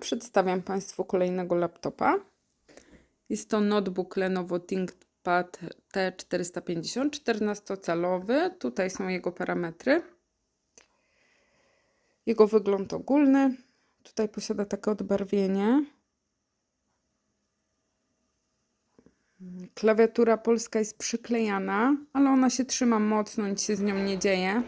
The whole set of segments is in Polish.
Przedstawiam Państwu kolejnego laptopa. Jest to notebook Lenovo ThinkPad T450, 14-calowy. Tutaj są jego parametry. Jego wygląd ogólny. Tutaj posiada takie odbarwienie. Klawiatura polska jest przyklejana, ale ona się trzyma mocno, nic się z nią nie dzieje.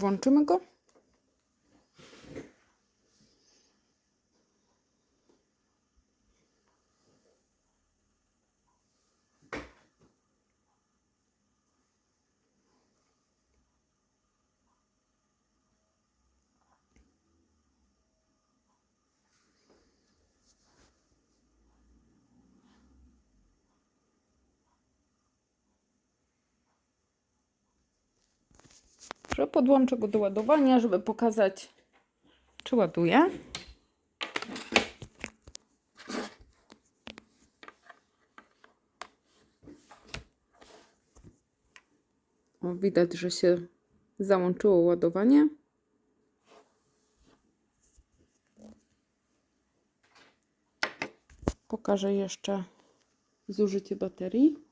Włączymy go. Że podłączę go do ładowania, żeby pokazać, czy ładuje. O, widać, że się załączyło ładowanie. Pokażę jeszcze zużycie baterii.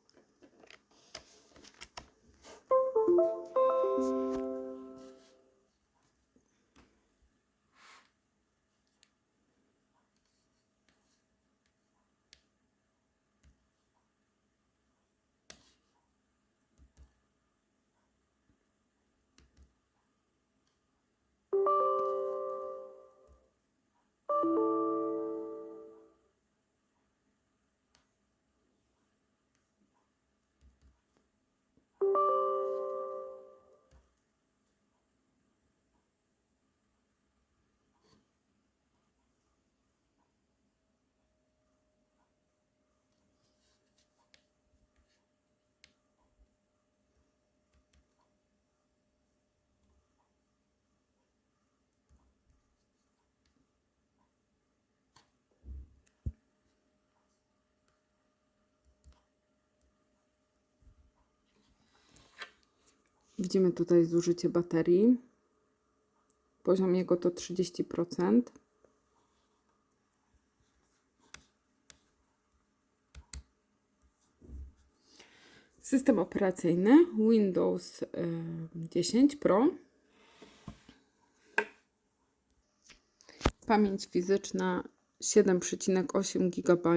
Widzimy tutaj zużycie baterii. Poziom jego to 30%. System operacyjny Windows y, 10 Pro. Pamięć fizyczna 7,8 GB.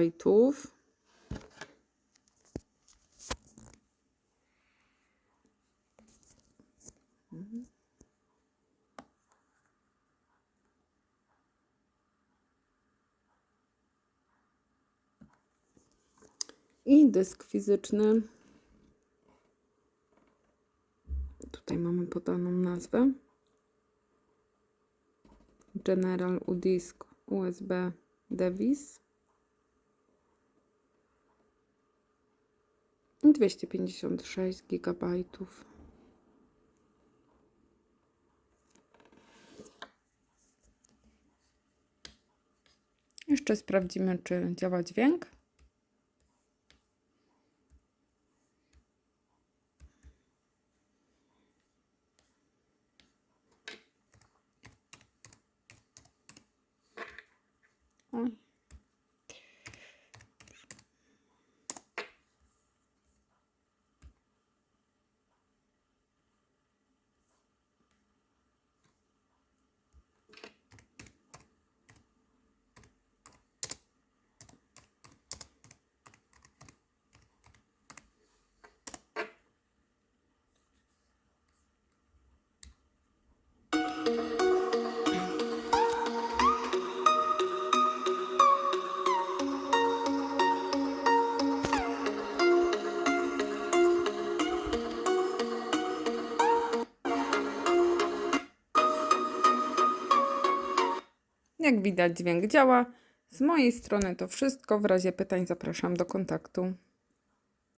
I dysk fizyczny. Tutaj mamy podaną nazwę. General UDisk USB Devis. I 256 GB. Jeszcze sprawdzimy, czy działa dźwięk. Jak widać, dźwięk działa. Z mojej strony to wszystko. W razie pytań zapraszam do kontaktu.